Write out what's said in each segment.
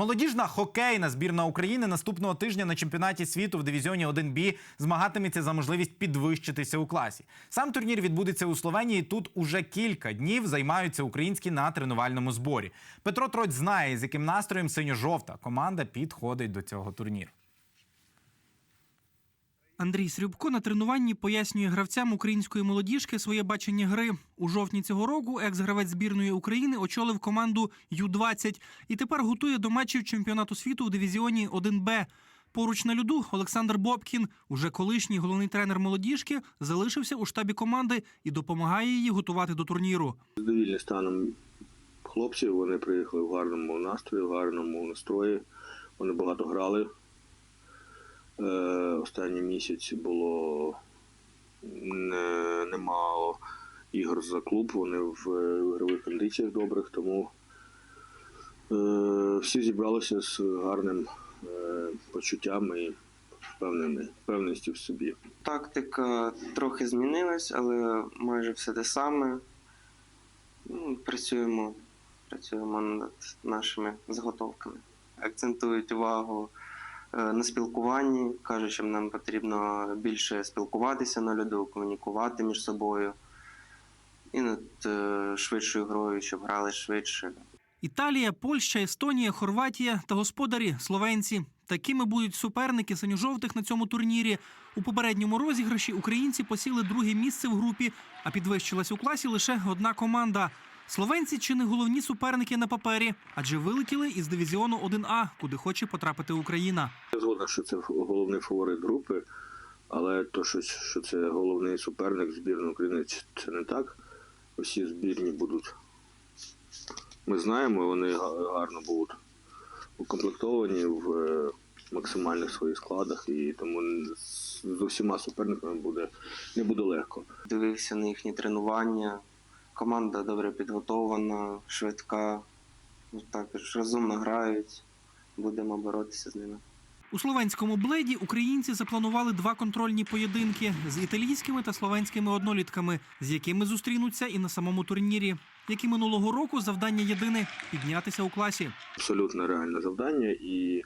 Молодіжна хокейна збірна України наступного тижня на чемпіонаті світу в дивізіоні 1Б змагатиметься за можливість підвищитися у класі. Сам турнір відбудеться у Словенії. Тут уже кілька днів займаються українські на тренувальному зборі. Петро Троць знає, з яким настроєм синьо-жовта команда підходить до цього турніру. Андрій Срюбко на тренуванні пояснює гравцям української молодіжки своє бачення гри. У жовтні цього року екс-гравець збірної України очолив команду Ю-20 і тепер готує до матчів чемпіонату світу у дивізіоні 1Б. Поруч на льоду Олександр Бобкін, уже колишній головний тренер молодіжки, залишився у штабі команди і допомагає її готувати до турніру. Задовільні станом хлопців. Вони приїхали в гарному настрої, в гарному настрої. Вони багато грали. Е, останній місяць було не, немало ігор за клуб. Вони в ігрових кондиціях добрих, тому е, всі зібралися з гарним е, почуттям і впевненістю в собі. Тактика трохи змінилась, але майже все те саме. Ну, Працюємо, працюємо над нашими заготовками. Акцентують увагу е, на спілкуванні, кажуть, що нам потрібно більше спілкуватися на льоду, комунікувати між собою. І над е, швидшою грою, щоб грали швидше. Італія, Польща, Естонія, Хорватія та господарі словенці. Такими будуть суперники синьо-жовтих на цьому турнірі. У попередньому розіграші українці посіли друге місце в групі, а підвищилась у класі лише одна команда. Словенці чи не головні суперники на папері, адже вилетіли із дивізіону 1А, куди хоче потрапити Україна. Я згоден, що це головний фаворит групи, але то, що, це головний суперник збірної України, це- не так. Усі збірні будуть. Ми знаємо, вони гарно будуть укомплектовані в е, максимальних своїх складах, і тому з усіма суперниками буде, не буде легко. Дивився на їхні тренування. Команда добре підготована, швидка, ну, також розумно грають. Будемо боротися з ними. У словенському бледі українці запланували два контрольні поєдинки з італійськими та словенськими однолітками, з якими зустрінуться і на самому турнірі. Як і минулого року, завдання єдине піднятися у класі. Абсолютно реальне завдання, і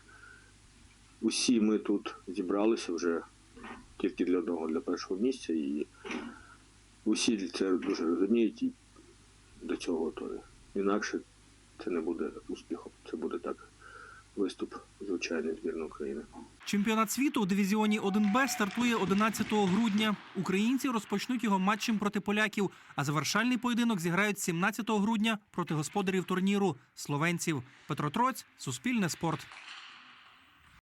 усі ми тут зібралися вже тільки для одного, для першого місця, і усі це дуже розуміють і до цього готові. Інакше це не буде успіхом, це буде так виступ звичайної збірної України. Чемпіонат світу у дивізіоні 1Б стартує 11 грудня. Українці розпочнуть його матчем проти поляків, а завершальний поєдинок зіграють 17 грудня проти господарів турніру словенців. Петро Троць, Суспільне спорт.